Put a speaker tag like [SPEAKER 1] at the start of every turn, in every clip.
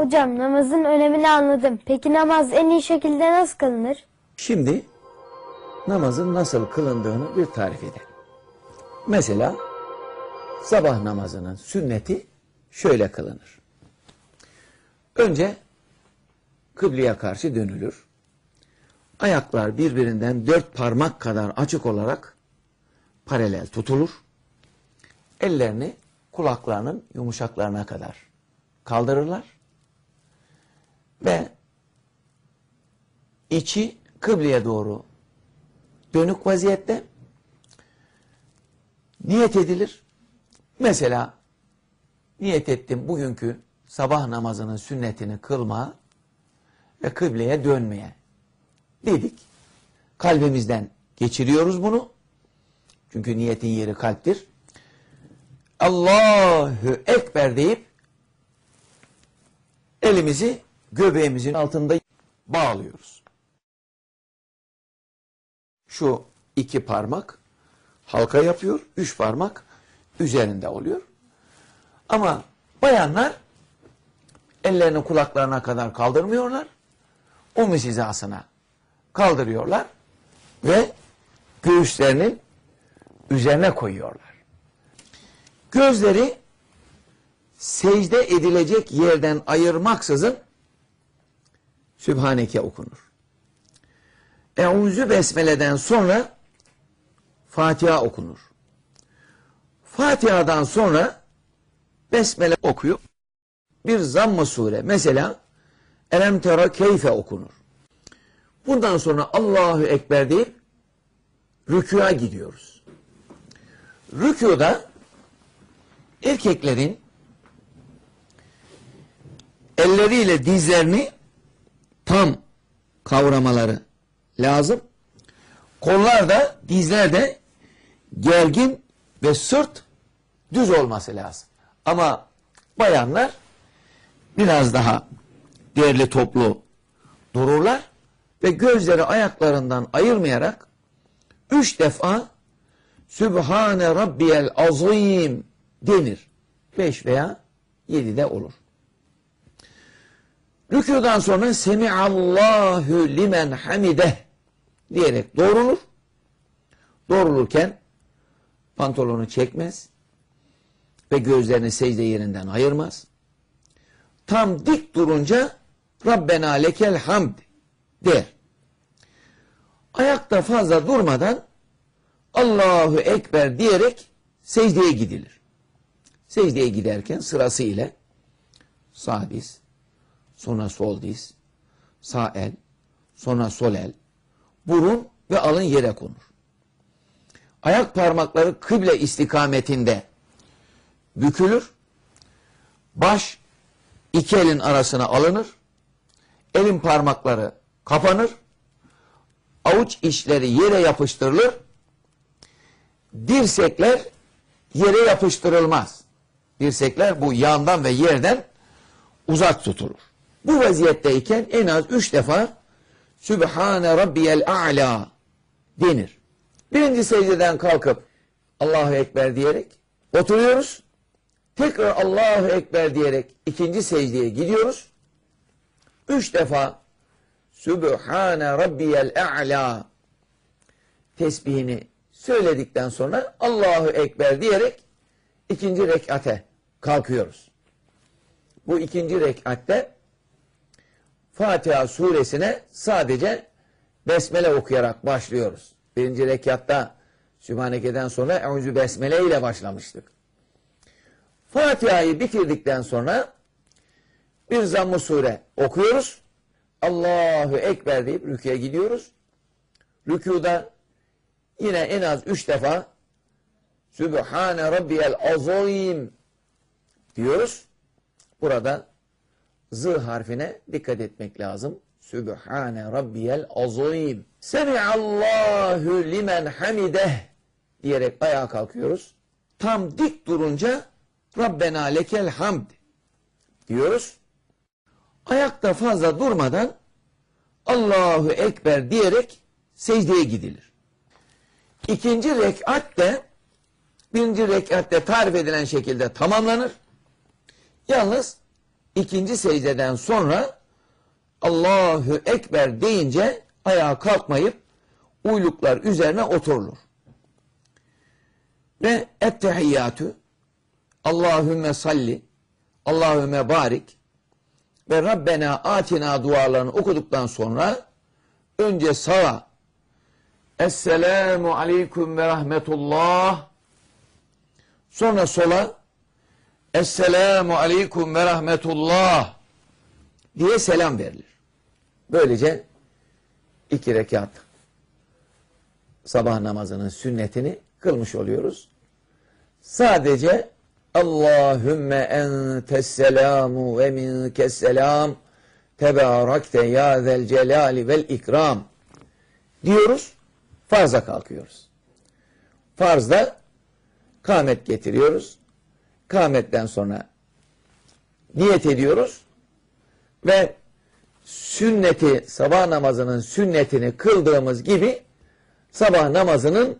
[SPEAKER 1] Hocam namazın önemini anladım. Peki namaz en iyi şekilde nasıl kılınır?
[SPEAKER 2] Şimdi namazın nasıl kılındığını bir tarif edelim. Mesela sabah namazının sünneti şöyle kılınır. Önce kıbleye karşı dönülür. Ayaklar birbirinden dört parmak kadar açık olarak paralel tutulur. Ellerini kulaklarının yumuşaklarına kadar kaldırırlar. Ve içi kıbleye doğru dönük vaziyette niyet edilir. Mesela niyet ettim bugünkü sabah namazının sünnetini kılma ve kıbleye dönmeye dedik. Kalbimizden geçiriyoruz bunu. Çünkü niyetin yeri kalptir. Allahu Ekber deyip elimizi göbeğimizin altında bağlıyoruz. Şu iki parmak halka yapıyor, üç parmak üzerinde oluyor. Ama bayanlar ellerini kulaklarına kadar kaldırmıyorlar. Omuz hizasına kaldırıyorlar ve göğüslerinin üzerine koyuyorlar. Gözleri secde edilecek yerden ayırmaksızın Sübhaneke okunur. Eûzü besmeleden sonra Fatiha okunur. Fatiha'dan sonra besmele okuyup bir zamm-ı sure mesela Elem tera keyfe okunur. Bundan sonra Allahu Ekber deyip rükûa gidiyoruz. Rükûda erkeklerin elleriyle dizlerini tam kavramaları lazım. Kollar da dizler de gergin ve sırt düz olması lazım. Ama bayanlar biraz daha değerli toplu dururlar ve gözleri ayaklarından ayırmayarak üç defa Sübhane Rabbiyel Azim denir. Beş veya yedi de olur. Rükûdan sonra Semiallahu limen hamideh diyerek doğrulur. Doğrulurken pantolonu çekmez ve gözlerini secde yerinden ayırmaz. Tam dik durunca Rabbena lekel hamd der. Ayakta fazla durmadan Allahu Ekber diyerek secdeye gidilir. Secdeye giderken sırası ile sağ diz, sonra sol diz, sağ el, sonra sol el, burun ve alın yere konur. Ayak parmakları kıble istikametinde bükülür. Baş iki elin arasına alınır. Elin parmakları kapanır. Avuç içleri yere yapıştırılır. Dirsekler yere yapıştırılmaz. Dirsekler bu yandan ve yerden uzak tutulur. Bu vaziyetteyken en az üç defa Sübhane Rabbiyel A'la denir. Birinci secdeden kalkıp Allahu Ekber diyerek oturuyoruz. Tekrar Allahu Ekber diyerek ikinci secdeye gidiyoruz. Üç defa Sübhane Rabbiyel A'la tesbihini söyledikten sonra Allahu Ekber diyerek ikinci rekate kalkıyoruz. Bu ikinci rekatte Fatiha suresine sadece besmele okuyarak başlıyoruz. Birinci rekatta Sübhaneke'den sonra Eûzü Besmele ile başlamıştık. Fatiha'yı bitirdikten sonra bir zamm-ı sure okuyoruz. Allahu Ekber deyip rüküye gidiyoruz. Rükuda yine en az üç defa Sübhane Rabbiyel Azim diyoruz. Burada Z harfine dikkat etmek lazım. Sübhane Rabbiyel Azim. Semiallahu limen hamideh diyerek ayağa kalkıyoruz. Tam dik durunca Rabbena lekel hamd diyoruz. Ayakta fazla durmadan Allahu Ekber diyerek secdeye gidilir. İkinci rekat de birinci rekatte tarif edilen şekilde tamamlanır. Yalnız ikinci secdeden sonra Allahu Ekber deyince ayağa kalkmayıp uyluklar üzerine oturulur. Ve ettehiyyatü Allahümme salli Allahümme barik ve Rabbena atina dualarını okuduktan sonra önce sağa Esselamu aleyküm ve rahmetullah sonra sola Esselamu aleyküm ve rahmetullah diye selam verilir. Böylece iki rekat sabah namazının sünnetini kılmış oluyoruz. Sadece Allahümme entes selamu ve minkes selam tebarakte ya zel celali vel ikram diyoruz. Farza kalkıyoruz. Farzda kâmet getiriyoruz. Kâmetten sonra niyet ediyoruz ve sünneti sabah namazının sünnetini kıldığımız gibi sabah namazının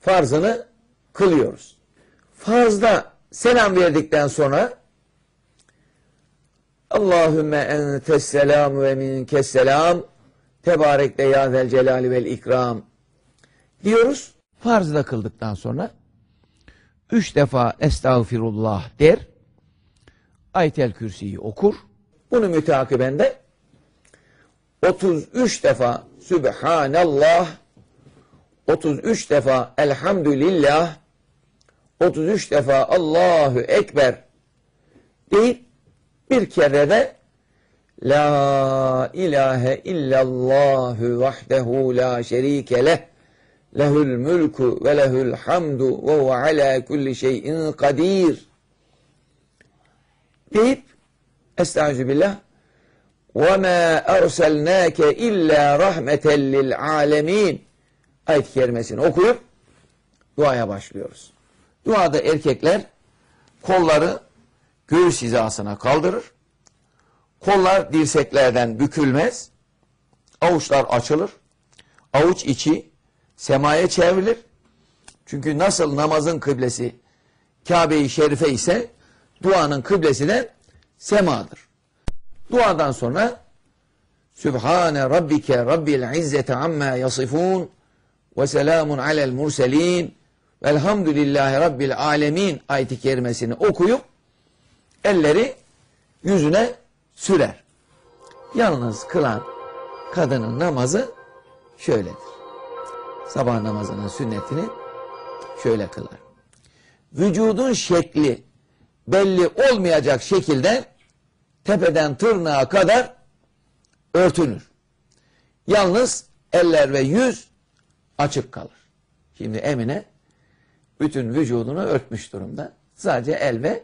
[SPEAKER 2] farzını kılıyoruz. Farzda selam verdikten sonra Allahümme entes selamu ve minkes selam tebarek de ya zel celali vel ikram diyoruz. Farzda kıldıktan sonra üç defa estağfirullah der. Ayet-el Kürsi'yi okur. Bunu müteakiben de 33 defa Sübhanallah 33 defa Elhamdülillah 33 defa Allahu Ekber deyip bir kere de La ilahe illallahu vahdehu la şerike leh lehül mülku ve lehül hamdu ve huve ala kulli şeyin kadir deyip ve ma erselnake illa rahmeten lil alemin ayet-i kerimesini okuyup duaya başlıyoruz. Duada erkekler kolları göğüs hizasına kaldırır. Kollar dirseklerden bükülmez. Avuçlar açılır. Avuç içi semaya çevrilir. Çünkü nasıl namazın kıblesi Kabe-i Şerife ise duanın kıblesi de semadır. Duadan sonra Sübhane Rabbike Rabbil İzzete amma yasifun ve selamun alel murselin velhamdülillahi Rabbil alemin ayeti kerimesini okuyup elleri yüzüne sürer. Yalnız kılan kadının namazı şöyledir. Sabah namazının sünnetini şöyle kılar. Vücudun şekli belli olmayacak şekilde tepeden tırnağa kadar örtünür. Yalnız eller ve yüz açık kalır. Şimdi Emine bütün vücudunu örtmüş durumda. Sadece el ve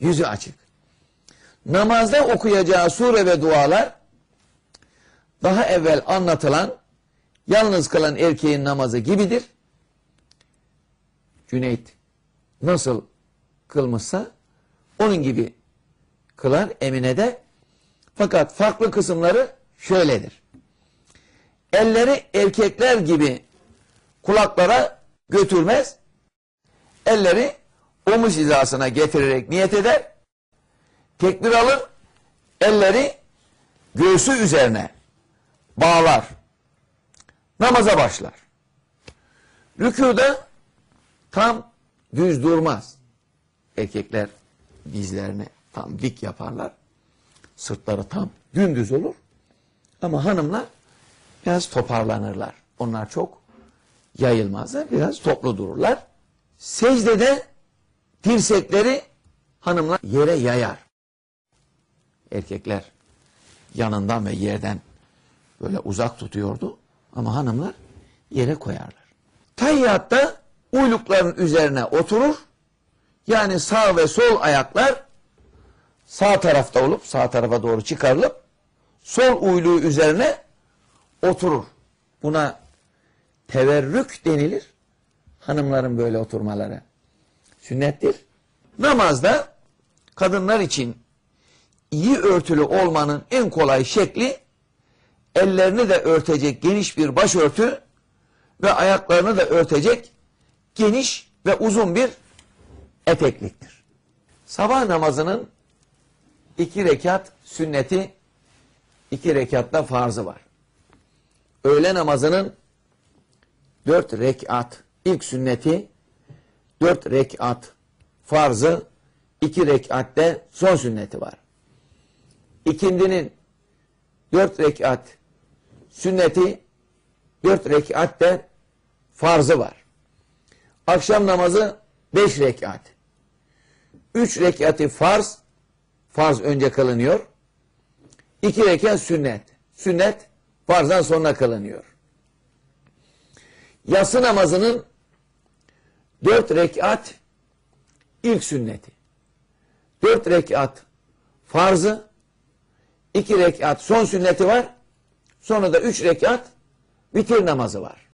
[SPEAKER 2] yüzü açık. Namazda okuyacağı sure ve dualar daha evvel anlatılan yalnız kalan erkeğin namazı gibidir. Cüneyt nasıl kılmışsa onun gibi kılar Emine de. Fakat farklı kısımları şöyledir. Elleri erkekler gibi kulaklara götürmez. Elleri omuz hizasına getirerek niyet eder. Tekbir alır. Elleri göğsü üzerine bağlar. Namaza başlar. Rükuda tam düz durmaz. Erkekler dizlerini tam dik yaparlar. Sırtları tam dümdüz olur. Ama hanımlar biraz toparlanırlar. Onlar çok yayılmazlar. Biraz toplu dururlar. Secdede dirsekleri hanımlar yere yayar. Erkekler yanından ve yerden böyle uzak tutuyordu. Ama hanımlar yere koyarlar. Tayyatta uylukların üzerine oturur. Yani sağ ve sol ayaklar sağ tarafta olup sağ tarafa doğru çıkarılıp sol uyluğu üzerine oturur. Buna teverrük denilir. Hanımların böyle oturmaları sünnettir. Namazda kadınlar için iyi örtülü olmanın en kolay şekli ellerini de örtecek geniş bir başörtü ve ayaklarını da örtecek geniş ve uzun bir etekliktir. Sabah namazının iki rekat sünneti, iki rekatta farzı var. Öğle namazının dört rekat ilk sünneti, dört rekat farzı, iki rekatte son sünneti var. İkindinin dört rekat sünneti, dört rekat de farzı var. Akşam namazı beş rekat. Üç rekati farz, farz önce kılınıyor. İki rekat sünnet. Sünnet farzdan sonra kılınıyor. Yatsı namazının dört rekat ilk sünneti. Dört rekat farzı, iki rekat son sünneti var. Sonra da üç rekat vitir namazı var.